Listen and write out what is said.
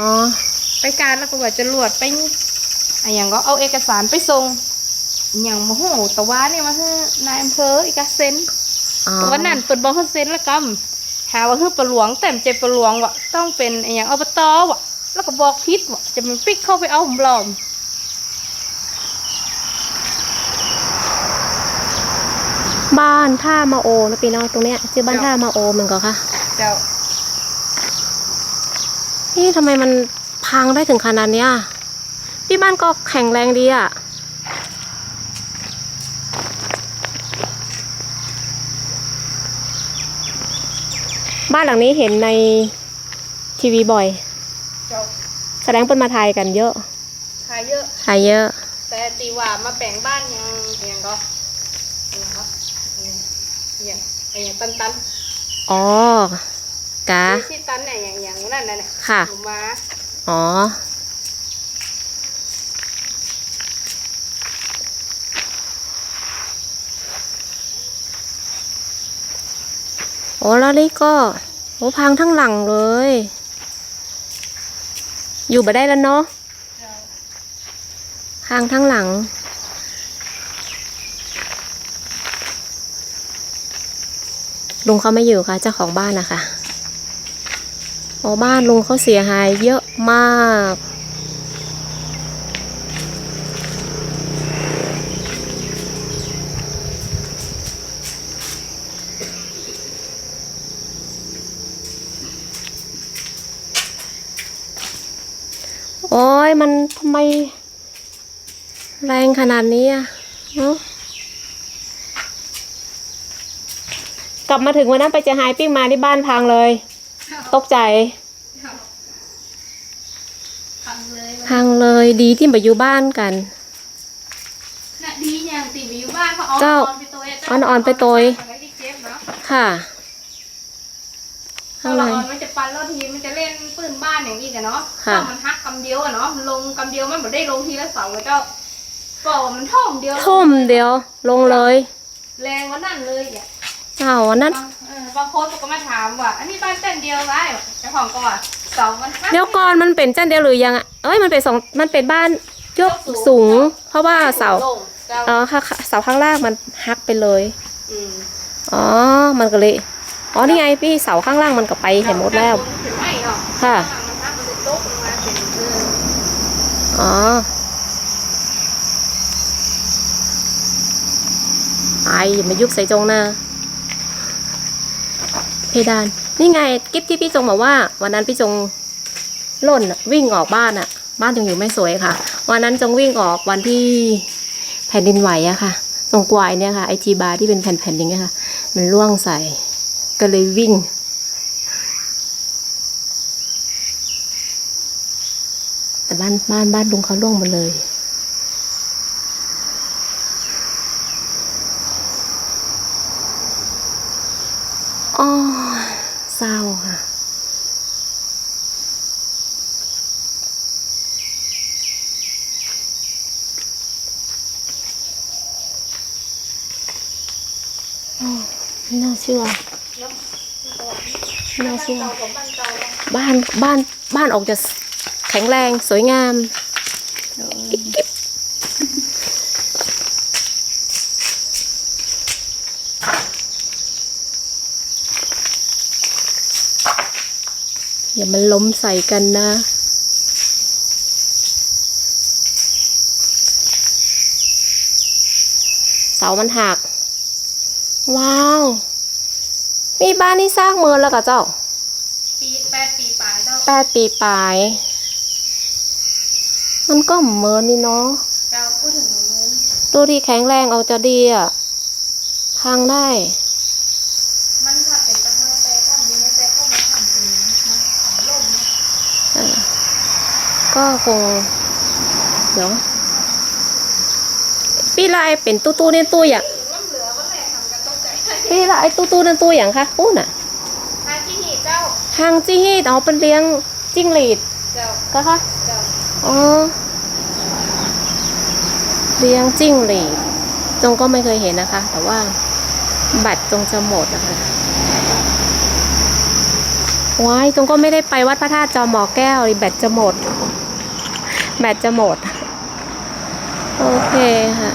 อ๋อไปการแล้วก็ว่าจะรวดไปอะอย่างก็เอาเอกสารไปส่งอหย่างโมโหแต่ว่าเนี่ยมาให้นายอำเภออีกอะเซ็นอ๋อแต่ว่านั่นเปิดบอกเขาเซ็นแล้วกัหาว่าคือประหลวงแต่มใจประหลวงวะต้องเป็นอะอย่างอบตวะแล้วก็บอกพิษวะจะมันปิกเข้าไปเอาผมหลอมบ้านท่ามาโอนะพี่น้องตรงเนี้ยชื่อบ้านท่ามาโอเหมือนกันค่ะ เจ้า นี่ทำไมมันพังได้ถึงขนาดเนี้ยที่บ้านก็แข็งแรงดีอะบ้านหลังนี้เห็นในทีวีบ่อยเจ้าแสดงเป็นมาไทยกันเยอะขายเยอะไทยเยอะ แต่ตีว่ามาแปลงบ้านยังยังก็ยังก็ยังยังตันตันอ๋อ กะๆที่ตันเนี่ยอย่างอย่างนั่นน่ะเนี่ยค่ะหนูมาอ๋อโอ้แล้วนี่ก็โอ้พังทั้งหลังเลย อยู่มาได้แล้วเนาะเจ้าพังทั้งหลังลุงเขาไม่อยู่ค่ะ เจ้าของบ้านนะคะ โอ้บ้านลุงเขาเสียหายเยอะมาก โอ้ยมันทำไม แรงขนาดนี้อะเนอะกลับมาถึงวันนั้นไปเจะหายปิ้งมาที่บ้านพังเลย ตกใจพังเลยพังเลยดีที่มาอยู่บ้านกันน่ะดีอย่างตีไปอยู่บ้านเขาเอาเจ้าออนไปตัวเอาออนไปตัวเอาไว้ที่เจ็บเนาะค่ะถ้าข้างในเราออนมันจะปันแล้วทีมันจะเล่นปืนบ้านอย่างนี้กันเนาะค่ะถ้ามันฮักกำเดียวอะเนาะมันลงกำเดียวมันไม่ได้ลงทีละเสาเจ้าก็มันท่อมเดียวทุ่มเดียวลงเลย แรงกว่านั่นเลยอะ เจ้าอันนั้นบางเออบางคนก็มาถามว่า อันนี้บ้านเต้นเดียวไรเจ้าของก็ว่าเสามันฮัก เดี๋ยวก่อนมันเป็นจันเดียวหรือยังอะเอ้ยมันเป็นสองมันเป็นบ้านยกสูงเพราะว่าเสาลงเจ้าเออค่ะเสาข้างล่างมันหักไปเลยอืมอ๋อมันก็เลยอ๋อนี่ไงพี่เสาข้างล่างมันก็ไปเห็นหมดแล้วถึงไม่เนาะค่ะ มันฮักมันจะตกลงมาเป็นเอออ๋อไออย่ามายุบใส่จงนะ เพดาน นี่ไงกิฟที่พี่จงบอกว่า วันนั้นพี่จงล่นวิ่งออกบ้านอะบ้านจงอยู่ไม่สวยค่ะ วันนั้นจงวิ่งออกวันที่แผ่นดินไหวอะค่ะ ตรงกวายเนี่ยค่ะไอจีบาร์ที่เป็นแผ่นๆอย่างเงี้ยค่ะ มันร่วงใส่ ก็เลยวิ่งแต่บ้านบ้านบ้านลุงเขาล่วงหมดเลย อ๋อ เศร้าค่ะโอ้ไม่น่าเชื่อไม่น่าเชื่อเจ้าของบ้านเจ้าบ้านบ้านบ้านออกจะแข็งแรงสวยงาม อย่ามันล้มใส่กันนะ เสามันหัก ว้าว มีบ้านที่สร้างเมืองแล้วกับเจ้า ปีแปดปีปลายเจ้าแปดปีปลาย มันก็เหมือนนี่เนาะเจ้าพูดถึงนู้นดูที่แข็งแรงเอาจะดีอะ พังได้ ก็คงเดี๋ยวพี่ลายเป็นตู้ตู้เนี่ยตู้อย่างพี่ลายตู้ตู้นั่นตู้อย่างคะอู้น่ะห้างจี้ฮีเจ้าห้างจี้ฮีเอาเป็นเลี้ยงจิ้งหรีดก็ค่ะอ๋อเลี้ยงจิ้งหรีดจงก็ไม่เคยเห็นนะคะ แต่ว่าบัตรจงจะหมดนะคะว้ายจงก็ไม่ได้ไปวัดพระธาตุจอมหมอแก้วรีแบตจะหมด แมตจะหมด โอเคค่ะ